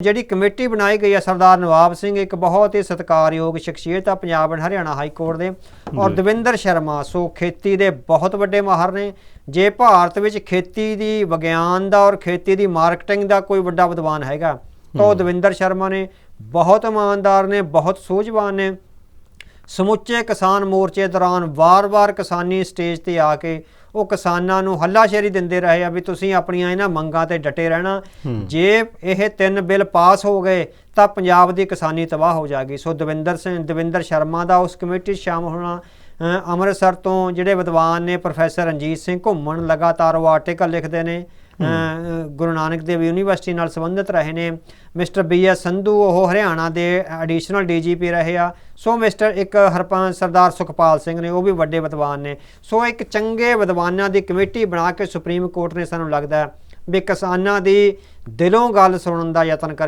ਜਿਹੜੀ ਕਮੇਟੀ ਬਣਾਈ ਗਈ ਹੈ ਸਰਦਾਰ ਨਵਾਬ ਸਿੰਘ ਇੱਕ ਬਹੁਤ ਹੀ ਸਤਿਕਾਰਯੋਗ ਸ਼ਖਸੀਅਤ ਆ Punjab and Haryana high court ਦੇ। ਔਰ ਦਵਿੰਦਰ ਸ਼ਰਮਾ ਸੋ ਖੇਤੀ ਦੇ ਬਹੁਤ ਵੱਡੇ ਮਾਹਰ ਨੇ। ਜੇ ਭਾਰਤ ਵਿੱਚ ਖੇਤੀ ਦੀ ਵਿਗਿਆਨ ਦਾ ਔਰ ਖੇਤੀ ਦੀ ਮਾਰਕੀਟਿੰਗ ਦਾ ਕੋਈ ਵੱਡਾ ਵਿਦਵਾਨ ਹੈਗਾ ਤਾਂ ਉਹ ਦਵਿੰਦਰ ਸ਼ਰਮਾ ਨੇ। ਬਹੁਤ ਇਮਾਨਦਾਰ ਨੇ ਬਹੁਤ ਸੂਝਵਾਨ ਨੇ। ਸਮੁੱਚੇ ਕਿਸਾਨ ਮੋਰਚੇ ਦੌਰਾਨ ਵਾਰ-ਵਾਰ ਕਿਸਾਨੀ ਸਟੇਜ ਤੇ ਆ ਕੇ ਉਹ ਕਿਸਾਨਾਂ ਨੂੰ ਹੱਲਾਸ਼ੇਰੀ ਦਿੰਦੇ ਰਹੇ ਆ ਵੀ ਤੁਸੀਂ ਆਪਣੀਆਂ ਇਹਨਾਂ ਮੰਗਾਂ ਤੇ ਡਟੇ ਰਹਿਣਾ। ਜੇ ਇਹ ਤਿੰਨ ਬਿੱਲ ਪਾਸ ਹੋ ਗਏ ਤਾਂ ਪੰਜਾਬ ਦੀ ਕਿਸਾਨੀ ਤਬਾਹ ਹੋ ਜਾਏਗੀ। ਸੋ ਦਵਿੰਦਰ ਸਿੰਘ ਦਵਿੰਦਰ ਸ਼ਰਮਾ ਦਾ ਉਸ ਕਮੇਟੀ ਸ਼ਾਮਲ ਹੋਣਾ ਅੰਮ੍ਰਿਤਸਰ ਤੋਂ ਜਿਹੜੇ ਵਿਦਵਾਨ ਨੇ ਪ੍ਰੋਫੈਸਰ ਰਣਜੀਤ ਸਿੰਘ ਘੁੰਮਣ ਲਗਾਤਾਰ ਉਹ ਆਰਟੀਕਲ ਲਿਖਦੇ ਨੇ ਗੁਰੂ ਨਾਨਕ ਦੇਵ ਯੂਨੀਵਰਸਿਟੀ ਨਾਲ ਸੰਬੰਧਿਤ ਰਹੇ ਨੇ। ਮਿਸਟਰ ਬੀ ਐਸ ਸੰਧੂ ਉਹ ਹਰਿਆਣਾ ਦੇ ਐਡੀਸ਼ਨਲ ਡੀਜੀਪੀ ਰਹੇ ਆ। ਸੋ ਮਿਸਟਰ ਇੱਕ ਹਰਪਾਲ ਸਰਦਾਰ ਸੁਖਪਾਲ ਸਿੰਘ ਨੇ ਉਹ ਵੀ ਵੱਡੇ ਵਿਦਵਾਨ ਨੇ। ਸੋ ਇੱਕ ਚੰਗੇ ਵਿਦਵਾਨਾਂ ਦੀ ਕਮੇਟੀ ਬਣਾ ਕੇ ਸੁਪਰੀਮ ਕੋਰਟ ਨੇ ਸਾਨੂੰ ਲੱਗਦਾ ਵੀ ਕਿਸਾਨਾਂ ਦੀ ਦਿਲੋਂ ਗੱਲ ਸੁਣਨ ਦਾ ਯਤਨ ਕਰਿਆ